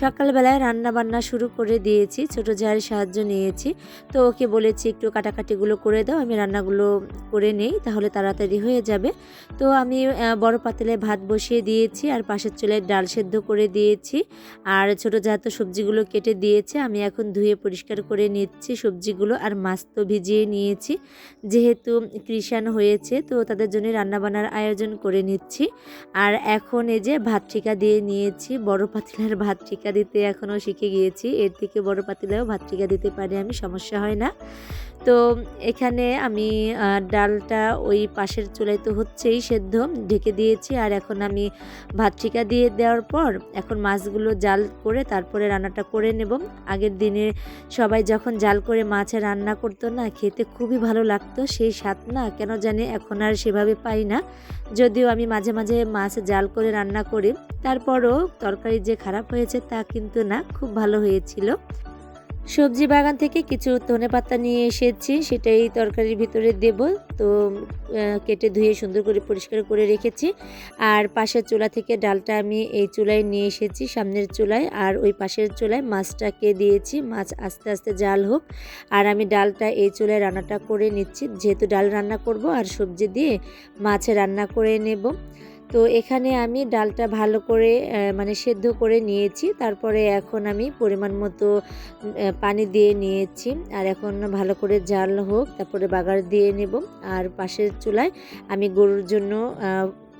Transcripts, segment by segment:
সকালবেলায় রান্না বান্না শুরু করে দিয়েছি, ছোট জায়ের সাহায্য নিয়েছি। তো ওকে বলেছি, একটু কাটাকাটিগুলো করে দাও, আমি রান্নাগুলো করে নেই, তাহলে তাড়াতাড়ি হয়ে যাবে। তো আমি বড় পাতিলে ভাত বসিয়ে দিয়েছি, আর পাশের চুলায় ডাল সেদ্ধ করে দিয়েছি। আর ছোট তো সবজিগুলো কেটে দিয়েছে, আমি এখন ধুয়ে পরিষ্কার করে নিচ্ছি সবজিগুলো, আর মাছ তো ভিজিয়ে নিয়েছি। যেহেতু কৃষাণ হয়েছে, তো তাদের জন্য রান্নাবান্নার আয়োজন করে নিচ্ছি। আর এখন এই যে ভাত ঠিকা দিয়ে নিয়েছি, বড় পাতিলার ভাত ঠিকা দিতে এখনও শিখে গিয়েছি। এর থেকে বড় পাতিলেও ভাত ঠিকা দিতে পারি আমি, সমস্যা হয় না। তো এখানে আমি ডালটা ওই পাশের চুলায় তো হচ্ছেই সেদ্ধ, ঢেকে দিয়েছি। আর এখন আমি ভাত ঠিকা দিয়ে দেওয়ার পর এখন মাছগুলো জাল করে তারপরে রান্নাটা করে নেব। আগের দিনে সবাই যখন জাল করে মাছে রান্না করতো না, খেতে খুবই ভালো লাগতো। সেই স্বাদ না, কেন জানি এখন আর সেভাবে পাই না। যদিও আমি মাঝে মাঝে মাছ জাল করে রান্না করি। তারপরও তরকারি যে খারাপ হয়েছে তা কিন্তু না, খুব ভালো হয়েছিল। সবজি বাগান থেকে কিছু ধনে পাতা নিয়ে এসেছি সেটা এই তরকারির ভিতরে দেব। তো কেটে ধুয়ে সুন্দর করে পরিষ্কার করে রেখেছি। আর পাশের চুলা থেকে ডালটা আমি এই চুলায় নিয়ে এসেছি, সামনের চুলায়। আর ওই পাশের চুলায় মাছটাকে দিয়েছি, মাছ আস্তে আস্তে জাল হোক। আর আমি ডালটা এই চুলায় রান্নাটা করে নিচ্ছি। যেহেতু ডাল রান্না করব আর সবজি দিয়ে মাছে রান্না করে নেব। তো এখানে আমি ডালটা ভালো করে মানে সেদ্ধ করে নিয়েছি। তারপরে এখন আমি পরিমাণ মতো পানি দিয়ে নিয়েছি। আর এখন ভালো করে জাল হোক, তারপরে বাগার দিয়ে নেব। আর পাশের চুলায় আমি গরুর জন্য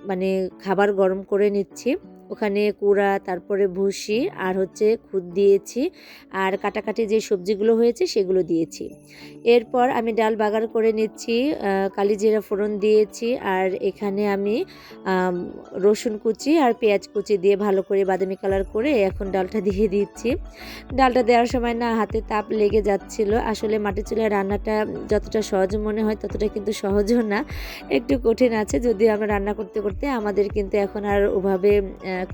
মানে খাবার গরম করে নিচ্ছি। ওখানে কুড়া, তারপরে ভুসি আর হচ্ছে খুদ দিয়েছি আর কাটাকাটি যে সবজিগুলো হয়েছে সেগুলো দিয়েছি। এরপর আমি ডাল বাগার করে নিচ্ছি কালি জিরা ফোড়ন দিয়েছি আর এখানে আমি রসুন কুচি আর পেঁয়াজ কুচি দিয়ে ভালো করে বাদামি কালার করে এখন ডালটা দিয়ে দিচ্ছি। ডালটা দেওয়ার সময় না হাতে তাপ লেগে যাচ্ছিল, আসলে মাটির চুলায় রান্নাটা যতটা সহজ মনে হয় ততটা কিন্তু সহজও না, একটু কঠিন আছে, যদিও আমরা রান্না করতে করতে আমাদের কিন্তু এখন আর ওভাবে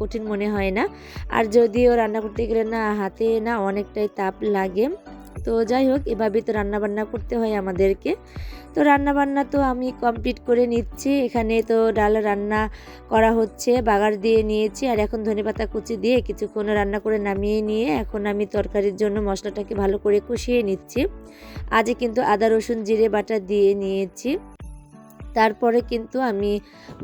কঠিন মনে হয় না। আর যদিও রান্না করতে গেলে না, হাতে না অনেকটাই তাপ লাগে। তো যাই হোক এভাবে তো রান্নাবান্না করতে হয় আমাদেরকে। তো রান্নাবান্না তো আমি কমপ্লিট করে নিচ্ছি। এখানে তো ডাল রান্না করা হচ্ছে, বাগার দিয়ে নিয়েছি। আর এখন ধনেপাতা কুচি দিয়ে কিছুক্ষণ রান্না করে নামিয়ে নিয়ে এখন আমি তরকারির জন্য মশলাটাকে ভালো করে কষিয়ে নিচ্ছি। আজ কিন্তু আদা, রসুন, জিরে, বাটা দিয়ে নিয়েছি। তারপরে কিন্তু আমি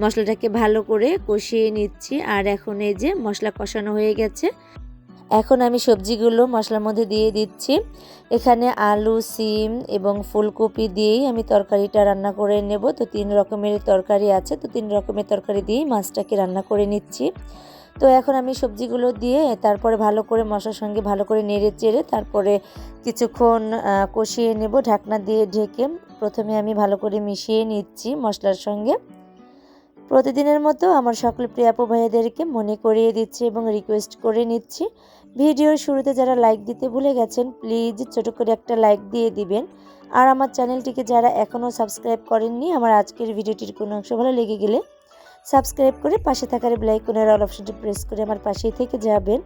মশলাটাকে ভালো করে কষিয়ে নিচ্ছি। আর এখন এই যে মশলা কষানো হয়ে গেছে। এখন আমি সবজিগুলো মশলার মধ্যে দিয়ে দিচ্ছি। এখানে আলু, সিম এবং ফুলকপি দিয়েই আমি তরকারিটা রান্না করে নেব। তো তিন রকমের তরকারি আছে। তো তিন রকমের তরকারি দিয়েই মাছটাকে রান্না করে নিচ্ছি। তো এখন আমি সবজিগুলো দিয়ে তারপরে ভালো করে মশলার সঙ্গে ভালো করে নেড়ে চেড়ে তারপরে কিছুক্ষণ কষিয়ে নেব, ঢাকনা দিয়ে ঢেকে। প্রথমে আমি ভালো করে মিশিয়ে নিচ্ছি মশলার সঙ্গে। প্রতিদিনের মতো আমার সকল প্রিয় আপু ভাইয়াদেরকে মনে করিয়ে দিচ্ছি এবং রিকোয়েস্ট করে নিচ্ছি। ভিডিওর শুরুতে যারা লাইক দিতে ভুলে গেছেন প্লিজ ছোট করে একটা লাইক দিয়ে দিবেন। আর আমার চ্যানেলটিকে যারা এখনও সাবস্ক্রাইব করেননি, আমার আজকের ভিডিওটির কোনো অংশ ভালো লেগে গেলে সাবস্ক্রাইব করে পাশে থাকার বেলাইকনের অল অপশনটি প্রেস করে আমার পাশেই থেকে যাবেন।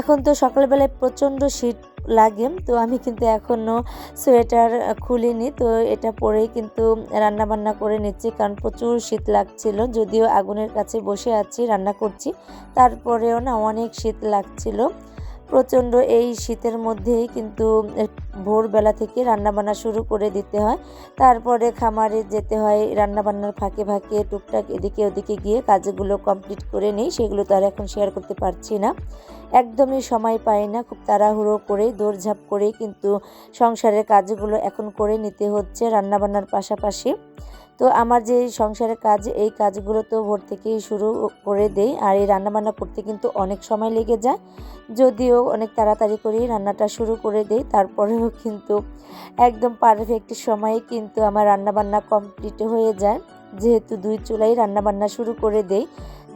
এখন তো সকালবেলায় প্রচণ্ড শীত লাগে, তো আমি কিন্তু এখনও সোয়েটার খুলিনি, তো এটা পরেই কিন্তু রান্না বান্না করে নিচ্ছি, কারণ প্রচুর শীত লাগছিল, যদিও আগুনের কাছে বসে আছি, রান্না করছি, তারপরেও না অনেক শীত লাগছিল। প্রচণ্ড এই শীতের মধ্যেই কিন্তু ভোরবেলা থেকে রান্নাবান্না শুরু করে দিতে হয়। তারপরে খামারে যেতে হয়, রান্নাবান্নার ফাঁকে ফাঁকে টুকটাক এদিকে ওদিকে গিয়ে কাজগুলো কমপ্লিট করে নেই, সেগুলো তো আর এখন শেয়ার করতে পারছি না। একদমই সময় পাই না, খুব তাড়াহুড়ো করে, দৌড়ঝাঁপ করে কিন্তু সংসারের কাজগুলো এখন করে নিতে হচ্ছে রান্নাবান্নার পাশাপাশি। তো আমার যে সংসারের কাজ, এই কাজগুলো তো ভোর থেকেই শুরু করে দেই। আর এই রান্নাবান্না করতে কিন্তু অনেক সময় লেগে যায়। যদিও অনেক তাড়াতাড়ি করেই রান্নাটা শুরু করে দেই। তারপরেও কিন্তু একদম পারফেক্ট সময়ে কিন্তু আমার রান্নাবান্না কমপ্লিট হয়ে যায়। যেহেতু দুই চুলাই রান্নাবান্না শুরু করে দেই,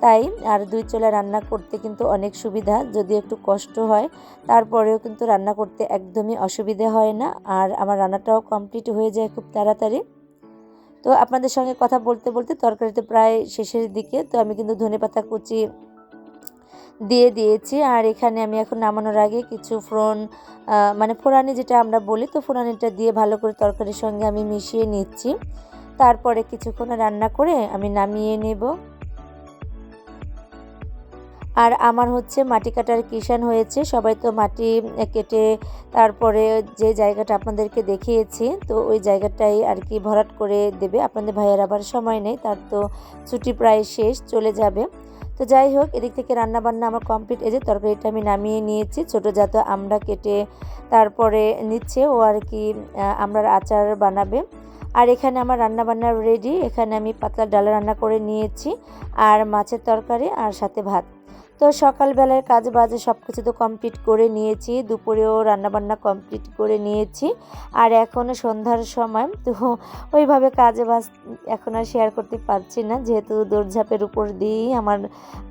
তাই আর দুই চুলা রান্না করতে কিন্তু অনেক সুবিধা। যদি একটু কষ্ট হয়, তারপরেও কিন্তু রান্না করতে একদমই অসুবিধে হয় না। আর আমার রান্নাটাও কমপ্লিট হয়ে যায় খুব তাড়াতাড়ি। তো আপনাদের সঙ্গে কথা বলতে বলতে তরকারিতে প্রায় শেষের দিকে, তো আমি কিন্তু ধনে পাতা কুচি দিয়ে দিয়েছি। আর এখানে আমি এখন নামানোর আগে কিছু ফোড়ন মানে ফোড়ানি যেটা আমরা বলি, তো ফোড়ানিটা দিয়ে ভালো করে তরকারির সঙ্গে আমি মিশিয়ে নিচ্ছি। তারপরে কিছুক্ষণ রান্না করে আমি নামিয়ে নেব। আর আমার হচ্ছে মাটি কাটার কিষান হয়েছে, সবাই তো মাটি কেটে তারপরে যে জায়গাটা আপনাদেরকে দেখিয়েছি, তো ওই জায়গাটাই আর কি ভরাট করে দেবে। আপনাদের ভাইয়ের আবার সময় নেই, তার তো ছুটি প্রায় শেষ, চলে যাবে। তো যাই হোক, এদিক থেকে রান্না বান্না আমার কমপ্লিট। যে তরকারিটা আমি নামিয়ে নিয়েছি, ছোটো জাত আমরা কেটে তারপরে নিচ্ছে, ও আর কি আমরা আচার বানাবে। আর এখানে আমার রান্না বান্না রেডি, এখানে আমি পাতলা ডাল রান্না করে নিয়েছি, আর মাছের তরকারি আর সাথে ভাত। তো সকালবেলার কাজ বাজে সব কিছু তো কমপ্লিট করে নিয়েছি, দুপুরেও রান্নাবান্না কমপ্লিট করে নিয়েছি, আর এখনও সন্ধ্যার সময়, তো ওইভাবে কাজে বাজ, এখন আর শেয়ার করতে পারছি না, যেহেতু দৌড়ঝাঁপের উপর দিয়েই আমার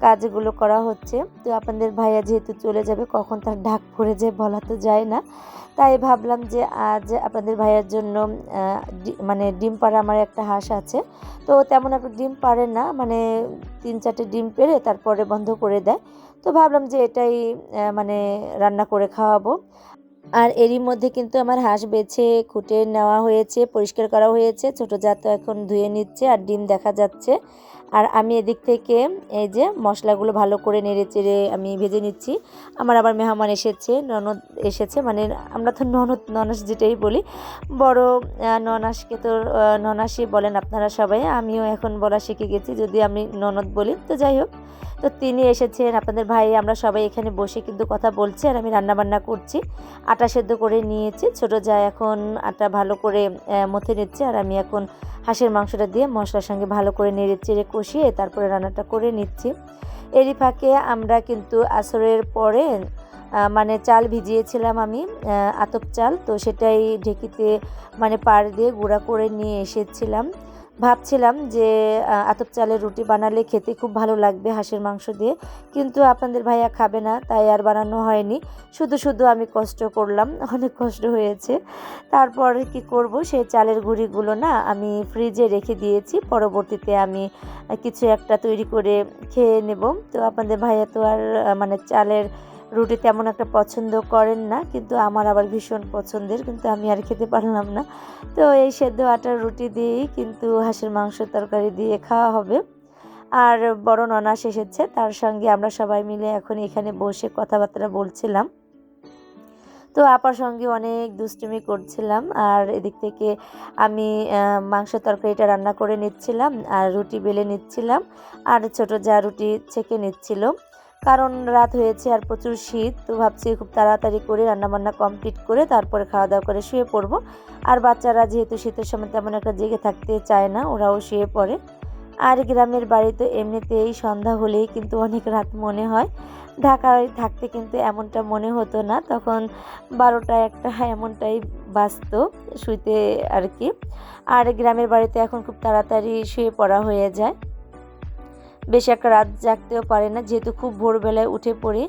কাজগুলো করা হচ্ছে, তো আপনাদের ভাইয়া যেহেতু চলে যাবে, কখন তার ঢাক পড়ে যায় বলা তো যায় না তাই ভাবলাম যে আজ আপনাদের ভাইয়ার জন্য মানে ডিম পাড়া আমার একটা হাঁস আছে। তো তেমন একটা ডিম পারে না মানে তিন চারটে ডিম পেড়ে তারপরে বন্ধ করে দেয়। তো ভাবলাম যে এটাই মানে রান্না করে খাওয়াবো। আর এরই মধ্যে কিন্তু আমার হাঁস বেছে খুঁটে নেওয়া হয়েছে, পরিষ্কার করা হয়েছে। ছোটো জাত এখন ধুয়ে নিচ্ছে আর ডিম দেখা যাচ্ছে। আর আমি এদিক থেকে এই যে মশলাগুলো ভালো করে নেড়ে চেড়ে আমি ভেজে নিচ্ছি। আমার আবার মেহমান এসেছে, ননদ এসেছে মানে আমরা তো ননদ, ননাস যেটাই বলি। বড় ননাসকে তো ননাসই বলেন আপনারা সবাই, আমিও এখন বলা শিখে গেছি, যদি আমি ননদ বলি, তো যাই হোক। তো তিনি এসেছেন। আপনাদের ভাই, আমরা সবাই এখানে বসে কিন্তু কথা বলছি আর আমি রান্না বান্না করছি। আটা সেদ্ধ করে নিয়েছি। ছোটো যা এখন আটা ভালো করে মথে নিচ্ছে আর আমি এখন হাঁসের মাংসটা দিয়ে মশলার সঙ্গে ভালো করে নেড়ে চেড়ে কষিয়ে তারপরে রান্নাটা করে নিচ্ছি। এরই ফাঁকে আমরা কিন্তু আসরের পরে মানে চাল ভিজিয়েছিলাম আমি আতপ চাল। তো সেটাই ঢেকিতে মানে পাড় দিয়ে গুঁড়া করে নিয়ে এসেছিলাম। ভাবছিলাম যে আতপ চালের রুটি বানালে খেতে খুব ভালো লাগবে হাঁসের মাংস দিয়ে। কিন্তু আপনাদের ভাইয়া খাবে না, তাই আর বানানো হয়নি। শুধু শুধু আমি কষ্ট করলাম, অনেক কষ্ট হয়েছে। তারপর কি করব, সেই চালের গুঁড়িগুলো না আমি ফ্রিজে রেখে দিয়েছি। পরবর্তীতে আমি কিছু একটা তৈরি করে খেয়ে নেব। তো আপনাদের ভাইয়া তো আর মানে চালের রুটি তেমন একটা পছন্দ করেন না, কিন্তু আমার আবার ভীষণ পছন্দের, কিন্তু আমি আর খেতে পারলাম না। তো এই সেদ্ধ আটার রুটি দিয়েই কিন্তু হাঁসের মাংস তরকারি দিয়ে খাওয়া হবে। আর বড় ননাস এসেছে, তার সঙ্গে আমরা সবাই মিলে এখন এখানে বসে কথাবার্তা বলছিলাম। তো আপার সঙ্গে অনেক দুষ্টুমি করছিলাম, আর এদিক থেকে আমি মাংস তরকারিটা রান্না করে নিচ্ছিলাম, আর রুটি বেলে নিচ্ছিলাম, আর ছোট যা রুটি ছেঁকে নিচ্ছিল। কারণ রাত হয়েছে আর প্রচুর শীত, তো ভাবছি খুব তাড়াতাড়ি করে রান্নাবান্না কমপ্লিট করে তারপরে খাওয়া দাওয়া করে শুয়ে পড়ব। আর বাচ্চারা যেহেতু শীতের সময় তেমন একটা জেগে থাকতে চায় না, ওরাও শুয়ে পড়ে। আর গ্রামের বাড়ি বাড়িতে এমনিতেই সন্ধ্যা হলেই কিন্তু অনেক রাত মনে হয়। ঢাকায় থাকতে কিন্তু এমনটা মনে হতো না, তখন বারোটা একটা এমনটাই বাঁচত শুইতে আর কি। আর গ্রামের বাড়িতে এখন খুব তাড়াতাড়ি শুয়ে পড়া হয়ে যায়। বেশি একটা রাত জাগতেও পারে না, যেহেতু খুব ভোরবেলায় উঠে পড়ি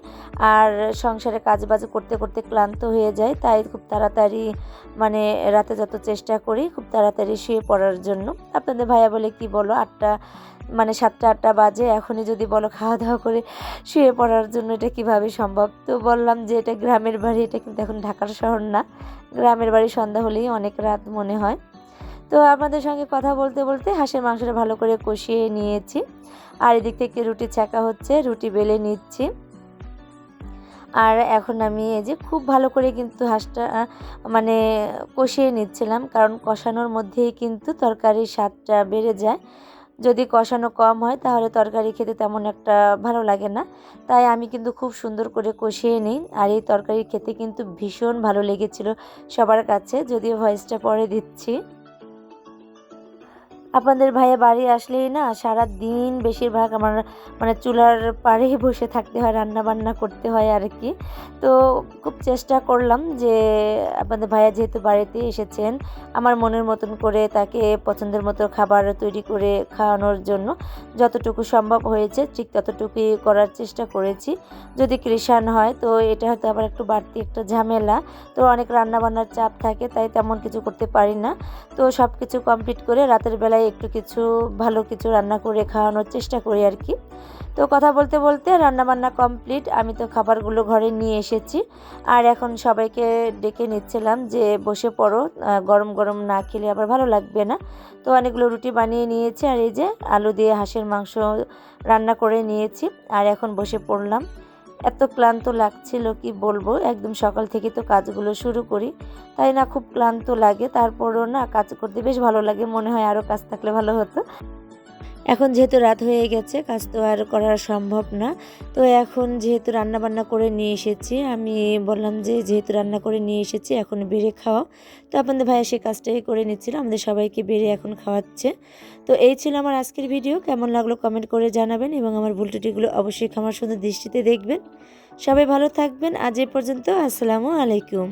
আর সংসারে কাজ বাজ করতে করতে ক্লান্ত হয়ে যায় তাই খুব তাড়াতাড়ি মানে রাতে যত চেষ্টা করি খুব তাড়াতাড়ি শুয়ে পড়ার জন্য। আপনাদের ভাইয়া বলে, কি বলো, আটটা মানে সাতটা, আটটা বাজে, এখনই যদি বলো খাওয়া দাওয়া করে শুয়ে পড়ার জন্য এটা কীভাবে সম্ভব? তো বললাম যে, এটা গ্রামের বাড়ি, এটা কিন্তু এখন ঢাকার শহর না। গ্রামের বাড়ি সন্ধ্যা হলেই অনেক রাত মনে হয়। তো আপনাদের সঙ্গে কথা বলতে বলতে হাঁসের মাংসটা ভালো করে কষিয়ে নিয়েছি। আর এদিক থেকে রুটি ছাকা হচ্ছে, রুটি বেলে নিচ্ছি। আর এখন আমি এই যে খুব ভালো করে কিন্তু হাঁসটা মানে কষিয়ে নিচ্ছিলাম, কারণ কষানোর মধ্যেই কিন্তু তরকারির স্বাদটা বেড়ে যায়। যদি কষানো কম হয়, তাহলে তরকারি খেতে তেমন একটা ভালো লাগে না। তাই আমি কিন্তু খুব সুন্দর করে কষিয়ে নিই। আর এই তরকারি খেতে কিন্তু ভীষণ ভালো লেগেছিল সবার কাছে, যদিও ভয়েসটা পরে দিচ্ছি। আপনাদের ভাইয়া বাড়ি আসলেই না সারা দিন বেশিরভাগ আমার মানে চুলার পাড়েই বসে থাকতে হয় রান্না বান্না করতে হয় আর কি। তো খুব চেষ্টা করলাম যে আপনাদের ভাইয়া যেহেতু বাড়িতে এসেছেন, আমার মনের মতন করে তাকে পছন্দের মতো খাবার তৈরি করে খাওয়ানোর জন্য যতটুকু সম্ভব হয়েছে ঠিক ততটুকুই করার চেষ্টা করেছি। যদি কৃষাণ হয় তো এটা হয়তো আবার একটু বাড়তি একটা ঝামেলা। তো অনেক রান্নাবান্নার চাপ থাকে, তাই তেমন কিছু করতে পারি না। তো সব কিছু কমপ্লিট করে রাতের বেলায় একটু কিছু ভালো কিছু রান্না করে খাওয়ানোর চেষ্টা করি আর কি। তো কথা বলতে বলতে রান্নাবান্না কমপ্লিট, আমি তো খাবারগুলো ঘরে নিয়ে এসেছি। আর এখন সবাইকে ডেকে নিচ্ছিলাম যে বসে পড়ো গরম গরম না খেলে আবার ভালো লাগবে না। তো অনেকগুলো রুটি বানিয়ে নিয়েছি আর এই যে আলু দিয়ে হাঁসের মাংস রান্না করে নিয়েছি। আর এখন বসে পড়লাম। এত ক্লান্ত লাগছিল কি বলব? একদম সকাল থেকে তো কাজগুলো শুরু করি। তাই না, খুব ক্লান্ত লাগে। তারপরও না কাজ করতে বেশ ভালো লাগে। মনে হয় আরও কাজ থাকলে ভালো হতো। এখন যেহেতু রাত হয়ে গেছে, কাজ তো আর করা সম্ভব না। তো এখন যেহেতু রান্না বান্না করে নিয়ে এসেছি, আমি বললাম যে যেহেতু রান্না করে নিয়ে এসেছি, এখন বেড়ে খাওয়াও তো আপনাদের ভাইয়া সেই কাজটাই করে নিচ্ছিল, আমাদের সবাইকে বেড়ে এখন খাওয়াচ্ছে। তো এই ছিল আমার আজকের ভিডিও, কেমন লাগল কমেন্ট করে জানাবেন এবং আমার ভুল ত্রুটিগুলো অবশ্যই ক্ষমার সুন্দর দৃষ্টিতে দেখবেন। সবাই ভালো থাকবেন, আজ এ পর্যন্ত, আসসালামু আলাইকুম।